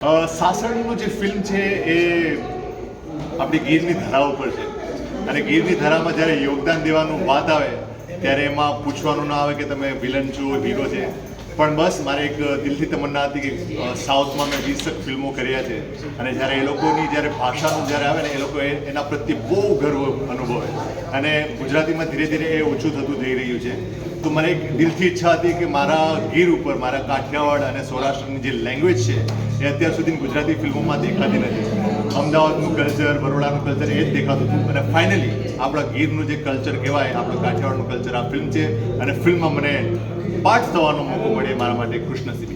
સાસણનું જે ફિલ્મ છે એ આપણી ગીરની ધરા ઉપર છે. અને ગીરની ધરામાં જ્યારે યોગદાન દેવાનું વાત આવે, ત્યારે એમાં પૂછવાનું ના આવે કે તમે વિલન છો હીરો છે. પણ બસ, મારે એક દિલથી તમન્ના હતી કે સાઉથમાં મેં વીસક ફિલ્મો કર્યા છે. અને જ્યારે એ લોકોની જ્યારે ભાષાનું જ્યારે આવે ને, એ લોકો એના પ્રત્યે બહુ ગર્વ અનુભવે. અને ગુજરાતીમાં ધીરે ધીરે એ ઓછું થતું જઈ રહ્યું છે. તો મને એક દિલથી ઈચ્છા હતી કે મારા ગીર ઉપર, મારા કાઠિયાવાડ અને સૌરાષ્ટ્રની જે લેંગ્વેજ છે, એ અત્યાર સુધી ગુજરાતી ફિલ્મોમાં દેખાતી નથી. અમદાવાદનું કલ્ચર બરોડાનું કલ્ચર એ જ દેખાતું હતું. અને ફાઇનલી આપણા ગીરનું જે કલ્ચર કહેવાય, આપણું કાઠિયાવાડનું કલ્ચર આ ફિલ્મ છે. અને ફિલ્મમાં મને પાઠ થવાનો મોકો મળે મારા માટે કૃષ્ણસિંહ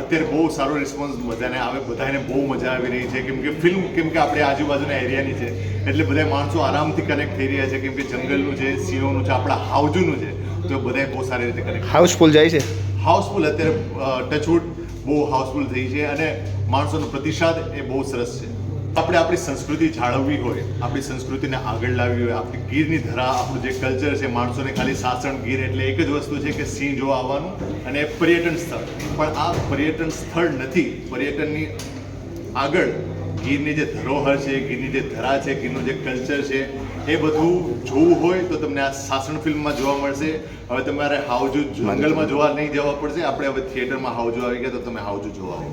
અત્યારે બહુ સારો રિસ્પોન્સ બધાને આવે, બધાને બહુ મજા આવી રહી છે. કેમ કે ફિલ્મ કેમ કે આપણે આજુબાજુના એરિયાની છે. એટલે બધા માણસો આરામથી કનેક્ટ થઈ રહ્યા છે. કેમ કે જંગલનું છે, સિંહોનું છે, આપણા હાઉજુનું છે. તો બધા બહુ સારી રીતે કનેક્ટ હાઉસફુલ જાય છે? હાઉસફુલ અત્યારે ટચવુડ બહુ હાઉસફુલ થઈ છે અને માણસોનો પ્રતિસાદ એ બહુ સરસ છે. આપણે આપણી સંસ્કૃતિ જાળવવી હોય આપણી સંસ્કૃતિને આગળ લાવવી હોય આપણી ગીરની ધરા આપણું જે કલ્ચર છે માણસોને ખાલી સાસણ ગીર એટલે એક જ વસ્તુ છે કે સિંહ જોવા આવવાનું અને પર્યટન સ્થળ. પણ આ પર્યટન સ્થળ નથી પર્યટનની આગળ ગીરની જે ધરોહર છે ગીરની જે ધરા છે ગીરનું જે કલ્ચર છે એ બધું જોવું હોય તો તમને આ સાસણ ફિલ્મમાં જોવા મળશે. હવે તમારે હાવજુ જંગલમાં જોવા નહીં જવા પડશે. આપણે હવે થિયેટરમાં હાઉજુ આવી ગયા તો તમે હાવજુ જોવા આવો.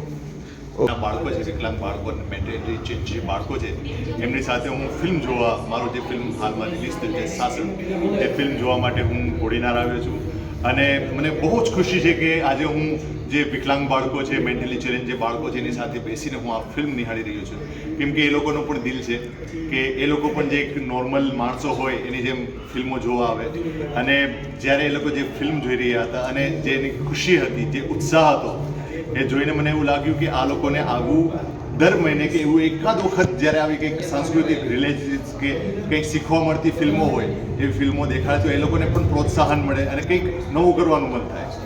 બાળકો છે વિકલાંગ બાળકો અને મેન્ટલી જે જે બાળકો છે એમની સાથે હું ફિલ્મ જોવા મારું જે ફિલ્મ હાલમાં રિલીઝ થઈ છે સાસણ એ ફિલ્મ જોવા માટે હું ઘોડીનાર આવ્યો છું. અને મને બહુ જ ખુશી છે કે આજે હું જે વિકલાંગ બાળકો છે, મેન્ટલી ચેલેન્જ જે બાળકો છે, એની સાથે બેસીને હું આ ફિલ્મ નિહાળી રહ્યો છું. કેમ કે એ લોકોનો પણ દિલ છે કે એ લોકો પણ જે એક નોર્મલ માણસો હોય, એની જેમ ફિલ્મો જોવા આવે. અને જ્યારે એ લોકો જે ફિલ્મ જોઈ રહ્યા હતા અને જે એની ખુશી હતી, જે ઉત્સાહ હતો, એ જોઈને મને એવું લાગ્યું કે આ લોકોને આવું દર મહિને કે એવું એકાદ વખત જ્યારે આવી કંઈક સાંસ્કૃતિક રિલેટેડ કે કંઈક શીખવા મળતી ફિલ્મો હોય, એવી ફિલ્મો દેખાય તો એ લોકોને પણ પ્રોત્સાહન મળે અને કંઈક નવું કરવાનું મન થાય.